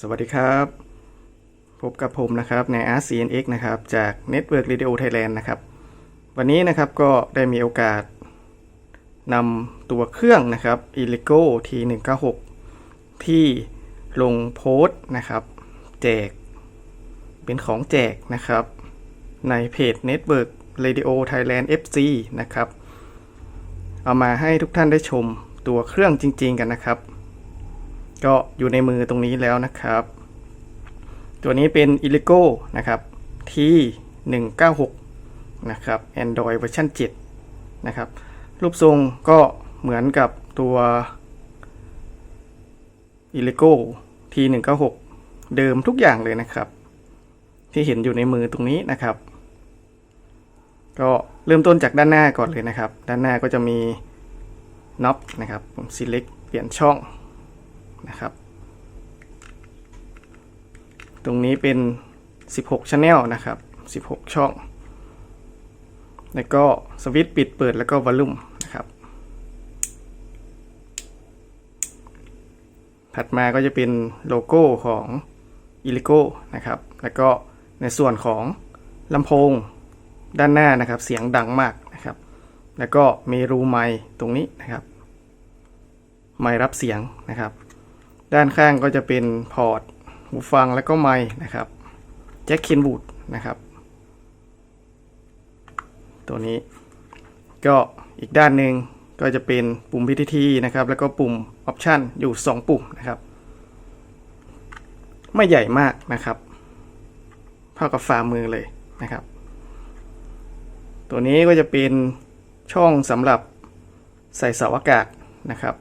สวัสดีครับ พบกับผมนะครับใน RCNX นะครับจาก Network Radio Thailand นะครับ วันนี้นะครับก็ได้มีโอกาสนำตัวเครื่องนะครับ e l e g o T196 ที่ลงโพสต์นะครับ แจก เป็นของแจกนะครับ ในเพจ Network Radio Thailand FC นะครับ เอามาให้ทุกท่านได้ชมตัวเครื่องจริง ๆ กันนะครับ ก็อยู่ในมือตรงนี้แล้วนะครับ ตัวนี้เป็น i l l i g o นะครับที่ 196 นะครับ Android เวอร์ชัน7 นะครับ รูปทรงก็เหมือนกับตัว i l l i g o ที่ 196 เดิมทุกอย่างเลยนะครับ ที่เห็นอยู่ในมือตรงนี้นะครับ ก็เริ่มต้นจากด้านหน้าก่อนเลยนะครับ ด้านหน้าก็จะมีน็อปนะครับผม select เปลี่ยนช่อง นะครับ ตรงนี้เป็น 16 Channel นะครับ 16 ช่อง แล้วก็สวิตช์ปิดเปิดแล้วก็วอลลุ่มนะครับ ถัดมาก็จะเป็นโลโก้ของ i l l i g o นะครับ แล้วก็ในส่วนของลำโพงด้านหน้านะครับ เสียงดังมากนะครับ แล้วก็มีรูไมค์ตรงนี้นะครับ ไมค์รับเสียงนะครับ ด้านข้างก็จะเป็นพอร์ตหูฟังแล้วก็ไมค์นะครับแจ็คเคนบูดนะครับ ตัวนี้ ก็อีกด้านหนึ่งก็จะเป็นปุ่ม PTT นะครับ แล้วก็ปุ่ม Option อยู่ 2 ปุ่มนะครับ ไม่ใหญ่มากนะครับเท่ากับฝ่ามือเลยนะครับ ตัวนี้ก็จะเป็นช่องสำหรับใส่เสาอากาศนะครับ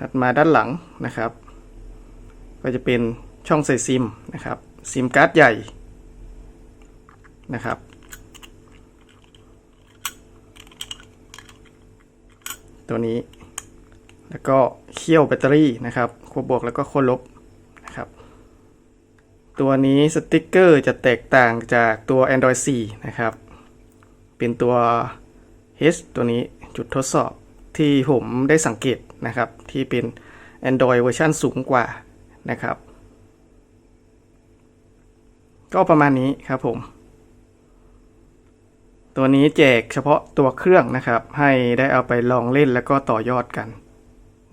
ถัดมาด้านหลังนะครับ ก็จะเป็นช่องใส่ซิมนะครับ ซิมการ์ดใหญ่นะครับ ตัวนี้ แล้วก็เขี้ยวแบตเตอรี่นะครับขั้วบวกแล้วก็ขั้วลบนะครับ ตัวนี้สติกเกอร์จะแตกต่างจากตัว Android 4 นะครับ เป็นตัว H ตัวนี้จุดทดสอบที่ผมได้สังเกต นะครับ ที่เป็น Android เวอร์ชันสูงกว่านะครับ ก็ประมาณนี้ครับผม ตัวนี้แจกเฉพาะตัวเครื่องนะครับ ให้ได้เอาไปลองเล่นแล้วก็ต่อยอดกัน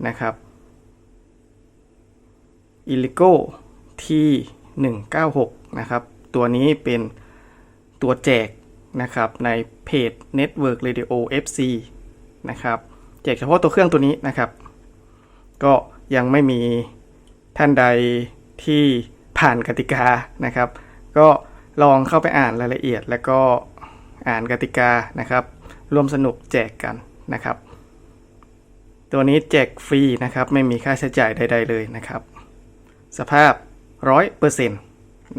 นะครับ i l l i g o ที่196 นะครับ ตัวนี้เป็นตัวแจกนะครับในเพจ Network Radio FC นะครับ แจกเฉพาะตัวเครื่องตัวนี้นะครับ ก็ยังไม่มีท่านใดที่ผ่านกติกานะครับ ก็ลองเข้าไปอ่านรายละเอียด แล้วก็อ่านกติกานะครับร่วมสนุกแจกกันนะครับ ตัวนี้แจกฟรีนะครับ ไม่มีค่าใช้จ่ายใด ๆ เลยนะครับ สภาพ 100%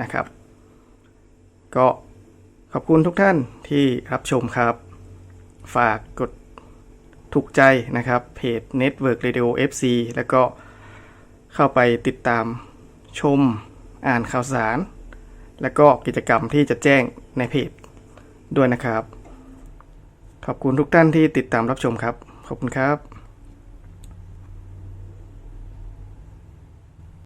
นะครับ ก็ขอบคุณทุกท่านที่รับชมครับ ฝากกด ถูกใจนะครับเพจ Network Radio FC แล้วก็เข้าไปติดตามชมอ่านข่าวสาร แล้วก็กิจกรรมที่จะแจ้งในเพจด้วยนะครับ ขอบคุณทุกท่านที่ติดตามรับชมครับ ขอบคุณครับ